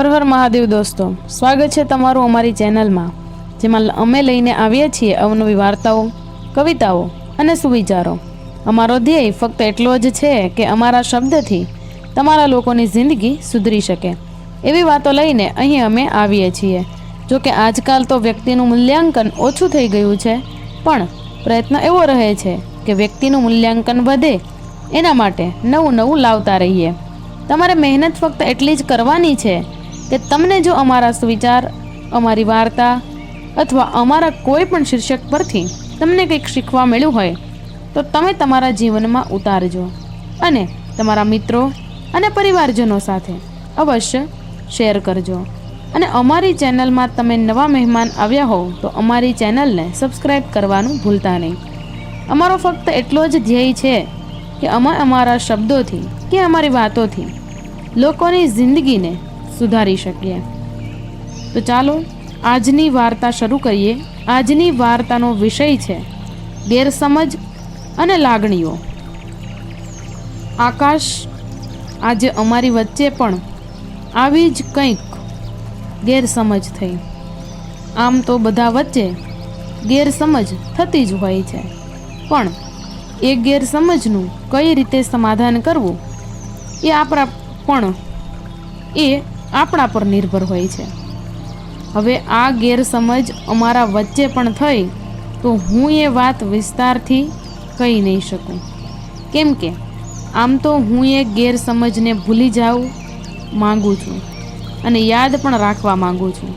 હર હર મહાદેવ દોસ્તો, સ્વાગત છે તમારું અમારી ચેનલમાં, જેમાં અમે લઈને આવીએ છીએ અવનવી વાર્તાઓ, કવિતાઓ અને સુવિચારો. અમારો ધ્યેય ફક્ત એટલો જ છે કે અમારા શબ્દથી તમારા લોકોની જિંદગી સુધરી શકે. એવી વાતો લઈને અહીં અમે આવીએ છીએ. જો કે આજકાલ તો વ્યક્તિનું મૂલ્યાંકન ઓછું થઈ ગયું છે, પણ પ્રયત્ન એવો રહે છે કે વ્યક્તિનું મૂલ્યાંકન વધે, એના માટે નવું નવું લાવતા રહીએ. તમારે મહેનત ફક્ત એટલી જ કરવાની છે કે તમને જો અમારા સુવિચાર, અમારી વાર્તા અથવા અમારા કોઈ પણ શીર્ષક પરથી તમને કંઈક શીખવા મળ્યું હોય, તો તમે તમારા જીવનમાં ઉતારજો અને તમારા મિત્રો અને પરિવારજનો સાથે અવશ્ય શેર કરજો. અને અમારી ચેનલમાં તમે નવા મહેમાન આવ્યા હોવ, તો અમારી ચેનલને સબસ્ક્રાઈબ કરવાનું ભૂલતા નહીં. અમારો ફક્ત એટલો જ ધ્યેય છે કે અમે અમારા શબ્દોથી કે અમારી વાતોથી લોકોની જિંદગીને સુધારી શકીએ. તો ચાલો, આજની વાર્તા શરૂ કરીએ. આજની વાર્તાનો વિષય છે, ગેરસમજ અને લાગણીઓ. આકાશ આજે અમારી વચ્ચે પણ આવી જ કંઈક ગેરસમજ થઈ. આમ તો બધા વચ્ચે ગેરસમજ થતી જ હોય છે. પણ એ ગેરસમજનું કઈ રીતે સમાધાન કરવું? એ આપણા પણ એ આપણા પર નિર્ભર હોય છે. હવે આ ગેરસમજ અમારા વચ્ચે પણ થઈ તો હું એ વાત વિસ્તારથી કહી નહીં શકું. કેમ કે આમ તો હું એ ગેરસમજને ભૂલી જાઉં માગું છું અને યાદ પણ રાખવા માગું છું.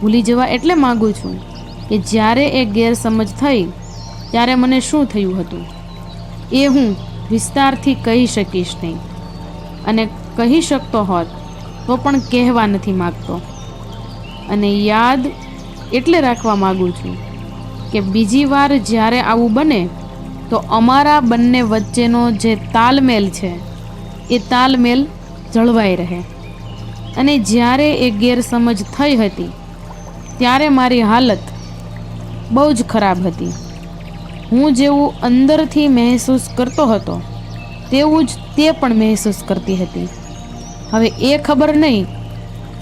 ભૂલી જવા એટલે માગું છું કે જ્યારે એ ગેરસમજ થઈ ત્યારે મને શું થયું હતું? એ હું વિસ્તારથી કહી શકીશ નહીં અને કહી શકતો હોત તો પણ કહેવા નથી માગતો. અને યાદ એટલે રાખવા માગું છું કે બીજી વાર જ્યારે આવું બને, તો અમારા બંને વચ્ચેનો જે તાલમેલ છે, એ તાલમેલ જળવાઈ રહે. અને જ્યારે એ ગેરસમજ થઈ હતી, ત્યારે મારી હાલત બહુ જ ખરાબ હતી. હું જેવું અંદરથી મહેસૂસ કરતો હતો, તેવું જ તે પણ મહેસૂસ કરતી હતી. હવે એ ખબર નહીં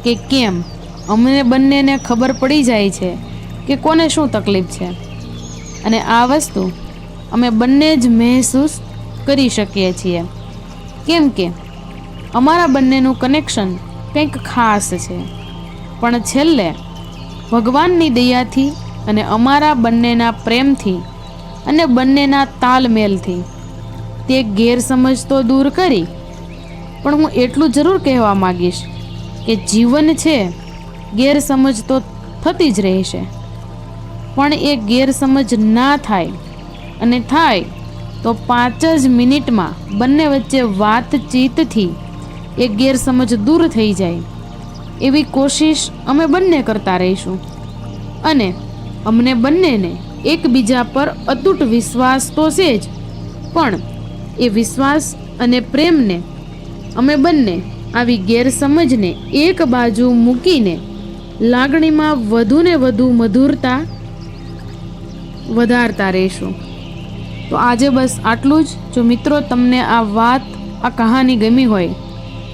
કે કેમ. અમને બંનેને ખબર પડી જાય છે કે કોને શું તકલીફ છે. અને આ વસ્તુ અમે બંને જ મહેસૂસ કરી શકીએ છીએ. કેમ કે અમારા બંનેનું કનેક્શન કંઈક ખાસ છે. પણ છેલ્લે ભગવાનની દયાથી અને અમારા બંનેના પ્રેમથી અને બંનેના તાલમેલથી તે ગેરસમજ તો દૂર કરી પણ હું એટલું જરૂર કહેવા માગીશ કે જીવન છે, ગેરસમજ તો થતી જ રહેશે. પણ એ ગેરસમજ ના થાય અને થાય તો પાંચ જ મિનિટમાં બંને વચ્ચે વાતચીતથી એ ગેરસમજ દૂર થઈ જાય. એવી કોશિશ અમે બંને કરતા રહીશું. અને અમને બંનેને એકબીજા પર અતૂટ વિશ્વાસ તો છે જ, પણ એ વિશ્વાસ અને પ્રેમને અમે બંને આવી ગેરસમજને એક બાજુ મૂકીને લાગણીમાં વધુને વધુ મધુરતા વધારતા રહીશું. તો આજે બસ આટલું જ. જો મિત્રો તમને આ વાત, આ કહાની ગમી હોય,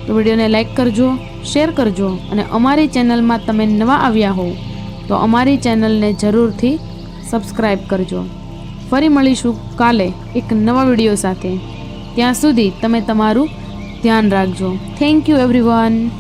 તો વિડીયોને લાઈક કરજો, શેર કરજો અને અમારી ચેનલમાં તમે નવા આવ્યા હો તો અમારી ચેનલને જરૂરથી સબસ્ક્રાઈબ કરજો. ફરી મળીશું કાલે એક નવા વીડિયો સાથે. ત્યાં સુધી તમે તમારું ધ્યાન રાખજો. Thank you everyone